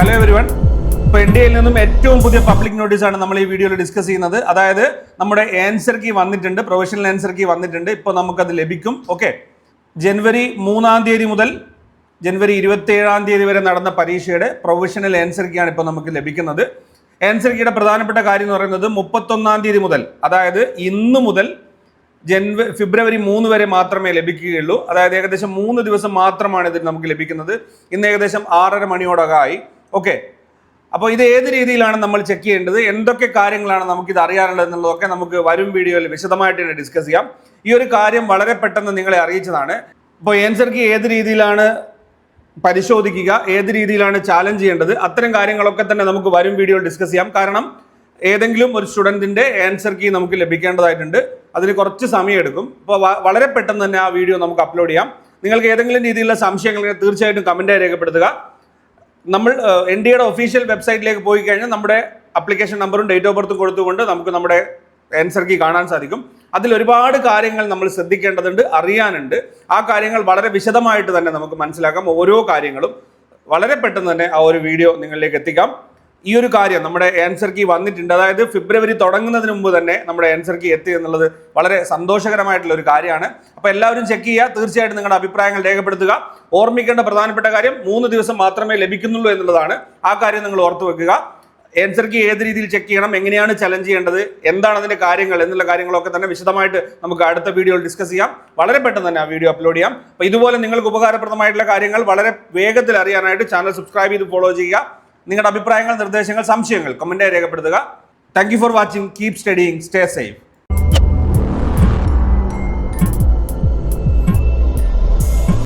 Hello everyone ഇപ്പൊ ഇന്ത്യയിൽ നിന്നും ഏറ്റവും പുതിയ പബ്ലിക് നോട്ടീസ് ആണ് നമ്മൾ ഈ വീഡിയോയിൽ ഡിസ്കസ് ചെയ്യുന്നത്. അതായത് നമ്മുടെ ആൻസർ കീ വന്നിട്ടുണ്ട് പ്രൊഫഷണൽ ആൻസർ കീ വന്നിട്ടുണ്ട്. ഇപ്പോൾ നമുക്കത് ലഭിക്കും. ഓക്കെ ജനുവരി മൂന്നാം തീയതി മുതൽ ജനുവരി ഇരുപത്തി ഏഴാം തീയതി വരെ നടന്ന പരീക്ഷയുടെ പ്രൊഫഷണൽ ആൻസർ കീ ആണ് ഇപ്പോൾ നമുക്ക് ലഭിക്കുന്നത്. ആൻസർ കീയുടെ പ്രധാനപ്പെട്ട കാര്യം എന്ന് പറയുന്നത് മുപ്പത്തൊന്നാം തീയതി മുതൽ അതായത് ഇന്ന് മുതൽ ജനുവരി ഫെബ്രുവരി മൂന്ന് വരെ മാത്രമേ ലഭിക്കുകയുള്ളൂ. അതായത് ഏകദേശം മൂന്ന് ദിവസം മാത്രമാണ് ഇതിൽ നമുക്ക് ലഭിക്കുന്നത്. ഇന്ന് ഏകദേശം ആറര മണിയോടൊക്കെ ആയി. ഓക്കെ അപ്പോൾ ഇത് ഏത് രീതിയിലാണ് നമ്മൾ ചെക്ക് ചെയ്യേണ്ടത്? എന്തൊക്കെ കാര്യങ്ങളാണ് നമുക്ക് ഇത് അറിയാനുള്ളത് എന്നുള്ളതൊക്കെ നമുക്ക് വരും വീഡിയോയിൽ വിശദമായിട്ട് തന്നെ ഡിസ്കസ് ചെയ്യാം. ഈ ഒരു കാര്യം വളരെ പെട്ടെന്ന് നിങ്ങളെ അറിയിച്ചതാണ്. ഇപ്പോൾ ഏൻസർക്ക് ഏത് രീതിയിലാണ് പരിശോധിക്കുക? ഏത് രീതിയിലാണ് ചാലഞ്ച് ചെയ്യേണ്ടത്? അത്തരം കാര്യങ്ങളൊക്കെ തന്നെ നമുക്ക് വരും വീഡിയോയിൽ ഡിസ്കസ് ചെയ്യാം. കാരണം ഏതെങ്കിലും ഒരു സ്റ്റുഡന്റിന്റെ ആൻസർ കീ നമുക്ക് ലഭിക്കേണ്ടതായിട്ടുണ്ട്. അതിന് കുറച്ച് സമയം എടുക്കും അപ്പോൾ വളരെ പെട്ടെന്ന് തന്നെ ആ വീഡിയോ നമുക്ക് അപ്ലോഡ് ചെയ്യാം. നിങ്ങൾക്ക് ഏതെങ്കിലും രീതിയിലുള്ള സംശയങ്ങൾ തീർച്ചയായിട്ടും കമന്റായി രേഖപ്പെടുത്തുക. നമ്മൾ എൻ ഡി എയുടെ ഒഫീഷ്യൽ വെബ്സൈറ്റിലേക്ക് പോയി കഴിഞ്ഞാൽ നമ്മുടെ അപ്ലിക്കേഷൻ നമ്പറും ഡേറ്റ് ഓഫ് ബർത്തും കൊടുത്തുകൊണ്ട് നമുക്ക് നമ്മുടെ ആൻസർ കീ കാണാൻ സാധിക്കും. അതിൽ ഒരുപാട് കാര്യങ്ങൾ നമ്മൾ ശ്രദ്ധിക്കേണ്ടതുണ്ട് അറിയാനുണ്ട്. ആ കാര്യങ്ങൾ വളരെ വിശദമായിട്ട് തന്നെ നമുക്ക് മനസ്സിലാക്കാം. ഓരോ കാര്യങ്ങളും വളരെ പെട്ടെന്ന് തന്നെ ആ ഒരു വീഡിയോ നിങ്ങളിലേക്ക് എത്തിക്കാം. ഈ ഒരു കാര്യം നമ്മുടെ ആൻസർ കീ വന്നിട്ടുണ്ട്. അതായത് ഫെബ്രുവരി തുടങ്ങുന്നതിന് മുമ്പ് തന്നെ നമ്മുടെ ആൻസർ കീ എത്തി എന്നുള്ളത് വളരെ സന്തോഷകരമായിട്ടുള്ള ഒരു കാര്യമാണ്. അപ്പോൾ എല്ലാവരും ചെക്ക് ചെയ്യുക. തീർച്ചയായിട്ടും നിങ്ങളുടെ അഭിപ്രായങ്ങൾ രേഖപ്പെടുത്തുക. ഓർമ്മിക്കേണ്ട പ്രധാനപ്പെട്ട കാര്യം മൂന്ന് ദിവസം മാത്രമേ ലഭിക്കുന്നുള്ളൂ എന്നുള്ളതാണ്. ആ കാര്യം നിങ്ങൾ ഓർത്തു വെക്കുക. ആൻസർ കീ ഏത് രീതിയിൽ ചെക്ക് ചെയ്യണം? എങ്ങനെയാണ് ചലഞ്ച് ചെയ്യേണ്ടത്? എന്താണ് അതിന്റെ കാര്യങ്ങൾ? എന്നുള്ള കാര്യങ്ങളൊക്കെ തന്നെ വിശദമായിട്ട് നമുക്ക് അടുത്ത വീഡിയോയിൽ ഡിസ്കസ് ചെയ്യാം. വളരെ പെട്ടെന്ന് തന്നെ ആ വീഡിയോ അപ്ലോഡ് ചെയ്യാം. അപ്പോൾ ഇതുപോലെ നിങ്ങൾക്ക് ഉപകാരപ്രദമായിട്ടുള്ള കാര്യങ്ങൾ വളരെ വേഗത്തിൽ അറിയാനായിട്ട് ചാനൽ സബ്സ്ക്രൈബ് ചെയ്ത് ഫോളോ ചെയ്യുക. നിങ്ങളുടെ അഭിപ്രായങ്ങൾ നിർദ്ദേശങ്ങൾ സംശയങ്ങൾ കമന്റായി രേഖപ്പെടുത്തുക. Thank you for watching keep studying stay safe